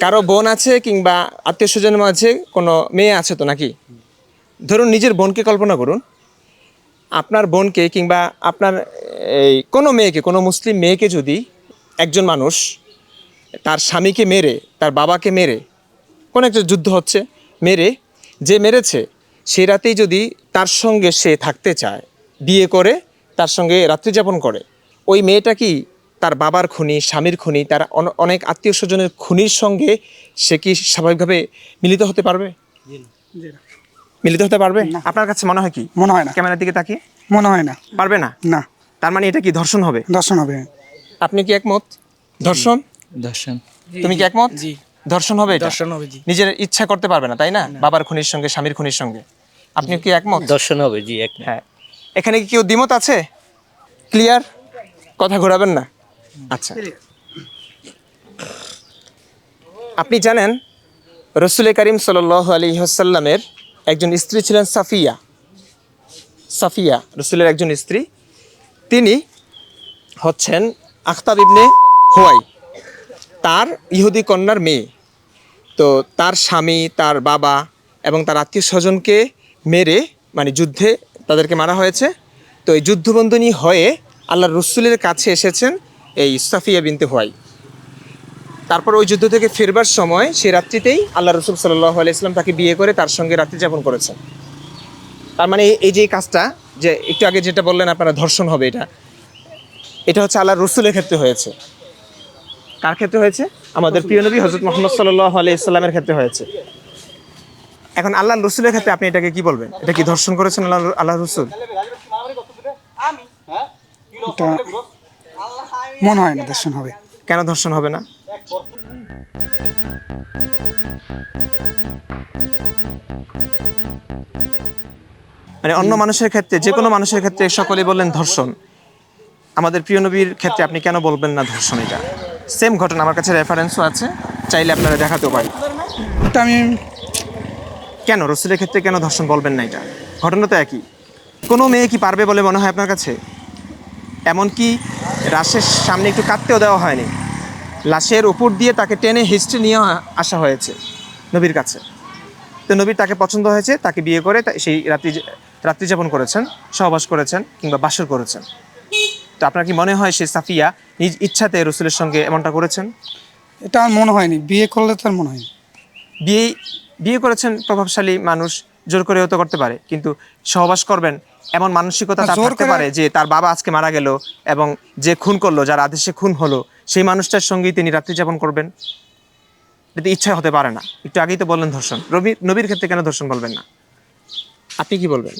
কারও বোন আছে কিংবা আত্মীয় স্বজনের মাঝে কোনো মেয়ে আছে তো নাকি? ধরুন নিজের বোনকে কল্পনা করুন। আপনার বোনকে কিংবা আপনার, এই, কোনো মেয়েকে, কোনো মুসলিম মেয়েকে যদি একজন মানুষ তার স্বামীকে মেরে, তার বাবাকে মেরে, কোনো একটা যুদ্ধ হচ্ছে, মেরে, যে মেরেছে, সে রাতেই যদি তার সঙ্গে সে থাকতে চায়, বিয়ে করে, তার সঙ্গে রাত্রিযাপন করে, ওই মেয়েটা কি তার বাবার খুনি স্বামীর খুনি তার অন- অনেক আত্মীয় স্বজনের খুনির সঙ্গে সে কি স্বাভাবিকভাবে মিলিত হতে পারবে? মিলিত হতে পারবে? আপনার কাছে মনে হয় কি? মনে হয় না। ক্যামেরার দিকে তাকিয়ে? মনে হয় না। পারবে না? না। তার মানে এটা কি ধর্ষণ হবে? দর্শন হবে। আপনি কি একমত? ধর্ষণ? দর্শন তুমি কি একমত? জি। ধর্ষণ হবে এটা? দর্শন হবে জি। নিজের ইচ্ছা করতে পারবে না তাই না? বাবার খুনির সঙ্গে স্বামীর খুনির সঙ্গে। আপনি কি একমত? দর্শন হবে জি এক হ্যাঁ। এখানে কি কেউ দ্বিমত আছে? ক্লিয়ার কথা ঘোরাবেন না। আচ্ছা। আপনি জানেন রসুল করিম সাল আলী হাসাল্লামের একজন স্ত্রী ছিলেন সাফিয়া। সাফিয়া, রসুলের একজন স্ত্রী। তিনি হচ্ছেন আখতাব ইবনে হোয়াই, তার ইহুদি কন্যার মেয়ে। তো তার স্বামী, তার বাবা এবং তার আত্মীয় স্বজনকে মেরে মানে যুদ্ধে তাদেরকে মারা হয়েছে। তো এই যুদ্ধবন্ধনী হয়ে আল্লাহ রসুলের কাছে এসেছেন এই সাফিয়া বিনতে হোয়াই। তারপর ওই যুদ্ধ থেকে ফেরবার সময় সেই রাত্রিতেই আল্লাহ রসুল সাল্লাহ আলাইসলাম তাকে বিয়ে করে তার সঙ্গে রাত্রি যাপন করেছেন। তার মানে এই যে এই কাজটা যে একটু আগে যেটা বললেন আপনারা ধর্ষণ হবে এটা এটা হচ্ছে আল্লাহ রসুলের ক্ষেত্রে হয়েছে। কার ক্ষেত্রে হয়েছে? আমাদের প্রিয় নবী হজরত মোহাম্মদ সাল্লাহ আলাইসাল্লামের ক্ষেত্রে হয়েছে। এখন আল্লাহ রসুলের ক্ষেত্রে আপনি এটাকে কি বলবেন? এটা কি ধর্ষণ করেছেন আল্লাহ আল্লাহ রসুল? এটা মনে হয় না দর্শন হবে। কেন ধর্ষণ হবে না? মানে অন্য মানুষের ক্ষেত্রে যে কোনো মানুষের ক্ষেত্রে সকলেই বললেন ধর্ষণ। আমাদের প্রিয় নবীর ক্ষেত্রে আপনি কেন বলবেন না ধর্ষণ এটা? সেম ঘটনা আমার কাছে রেফারেন্সও আছে। চাইলে আপনারা দেখাতেও পারি এটা আমি কেন? রসুলের ক্ষেত্রে কেন ধর্ষণ বলবেন না এটা? ঘটনা তো একই। কোনো মেয়ে কি পারবে বলে মনে হয় আপনার কাছে? এমনকি রাশের সামনে একটু কাঁদতেও দেওয়া হয়নি। লাশের উপর দিয়ে তাকে টেনে হিস্ট্রি নিয়ে আসা হয়েছে নবীর কাছে। তো নবীর তাকে পছন্দ হয়েছে তাকে বিয়ে করে সেই রাত্রি রাত্রি যাপন করেছেন সহবাস করেছেন কিংবা বাসর করেছেন। তো আপনার কি মনে হয় সেই সাফিয়া নিজ ইচ্ছাতে রসুলের সঙ্গে এমনটা করেছেন? এটা আমার মনে হয়নি। বিয়ে করলে তো আর মনে হয়নি। বিয়ে বিয়ে করেছেন প্রভাবশালী মানুষ জোর করে হতে করতে পারে। কিন্তু সহবাস করবেন এমন মানসিকতা তার থাকতে পারে যে তার বাবা আজকে মারা গেল এবং যে খুন করল যার আদেশে খুন হলো সেই মানুষটার সঙ্গেই তিনি রাত্রি যাপন করবেন। এটা ইচ্ছা হতে পারে না। একটু আগেই তো বললেন ধর্ষণ। রবি নবীর ক্ষেত্রে কেন ধর্ষণ বলবেন না? আপনি কি বলবেন?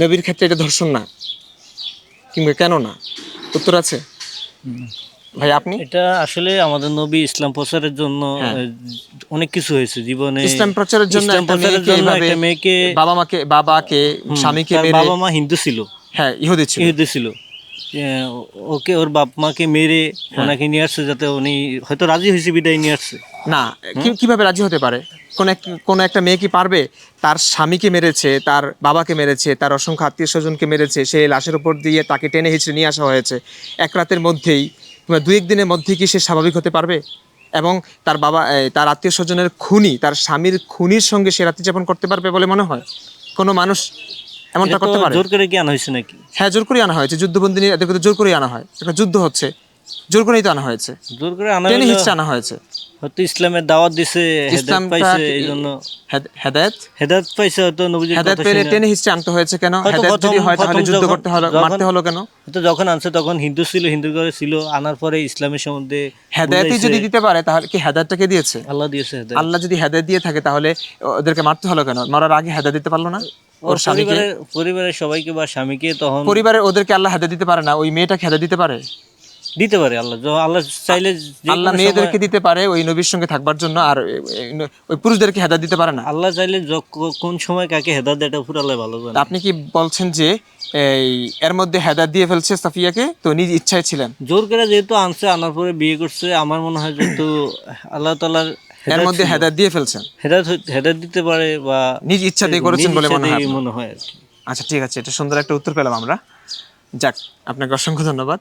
নবীর ক্ষেত্রে এটা ধর্ষণ না কিংবা কেন না? উত্তর আছে? ভাই আপনি? এটা আসলে আমাদের নবী ইসলাম প্রচারের জন্য হ্যাঁ। অনেক কিছু হয়েছে জীবনে। ইসলাম প্রচারের জন্য প্রচারের মেয়েকে জন্য একটা মেয়েকে বাবা মাকে বাবাকে স্বামীকে বাবা মা হিন্দু ছিল। হ্যাঁ ইহুদি ছিল। ইহুদি ছিল। ওকে ওর বাপ মাকে মেরে হ্যাঁ। ওনাকে নিয়ে আসছে যাতে উনি হয়তো রাজি হয়েছে বিদায় নিয়ে আসছে। না কীভাবে রাজি হতে পারে? কোন এক কোন একটা মেয়ে কি পারবে? তার স্বামীকে মেরেছে তার বাবাকে মেরেছে তার অসংখ্য আত্মীয় স্বজনকে মেরেছে সেই লাশের উপর দিয়ে তাকে টেনে হিচড়ে নিয়ে আসা হয়েছে। এক রাতের মধ্যেই কিংবা দু একদিনের মধ্যে কি সে স্বাভাবিক হতে পারবে? এবং তার বাবা তার আত্মীয় স্বজনের খুনি তার স্বামীর খুনির সঙ্গে সে রাত্রি যাপন করতে পারবে বলে মনে হয়? কোনো মানুষ এমনটা করতে পারে? জোর করে কি আনা হয়েছে নাকি? হ্যাঁ জোর করে আনা হয়েছে যুদ্ধবন্দিনী এদের জোর করে আনা হয়। একটা যুদ্ধ হচ্ছে। জোর করেই তো আনা হয়েছে। জোর করে আনা টেনে হিচড়ে আনা হয়েছে। হয়তো ইসলামের দাওয়াত দিছে হেদায়েত ইসলামটা পাইছে এই জন্য। হেদায়েত? হেদায়েত পাইছে হয়তো নবীজির হেদায়েত পেলে। টেনে হিস্ট্রি আনতে হয়েছে কেন? হেদায়েত যদি হয় তাহলে যুদ্ধ করতে হলো মারতে হলো কেন? হয়তো যখন আনছে তখন হিন্দু ছিল হিন্দু ঘরে ছিল আনার পরে ইসলামের সম্বন্ধে হেদায়েতই যদি দিতে পারে তাহলে কি হেদায়েতটাকে দিয়েছে? আল্লাহ দিয়েছে হেদায়েত। আল্লাহ যদি হেদায়েত দিয়ে থাকে তাহলে ওদেরকে মারতে হলো কেন? মরার আগে হেদায়েত দিতে পারল না? ওর পরিবারের পরিবারের সবাইকে বা স্বামীকে তখন পরিবারে ওদেরকে আল্লাহ হেদায়েত দিতে পারে না? ওই মেয়েটাকে হেদায়েত দিতে পারে? দিতে পারে আল্লাহ। আল্লাহ চাইলে আল্লাহ মেয়েদেরকে দিতে পারে ওই নবীর সঙ্গে থাকবার জন্য আর ওই পুরুষদেরকে হেদায়েত দিতে পারে না। আল্লাহ চাইলে কোন সময় কাকে হেদাত দেয় এটা পুরো আল্লাহ ভালো জানে। আপনি কি বলছেন যে এই এর মধ্যে হেদায়েত দিয়ে ফেলছে সাফিয়াকে? তো নিজ ইচ্ছায় ছিলেন। জোর করে যেহেতু আনছে আনার পরে বিয়ে করছে আমার মনে হয় যেহেতু আল্লাহ তালার এর মধ্যে হেদায়েত দিয়ে ফেলছেন? হেদাত হেদাত দিতে পারে বা নিজ ইচ্ছাতেই করেছেন বলে মনে হয়। মনে হয় আচ্ছা ঠিক আছে এটা সুন্দর একটা উত্তর পেলাম আমরা। যাক আপনাকে অসংখ্য ধন্যবাদ।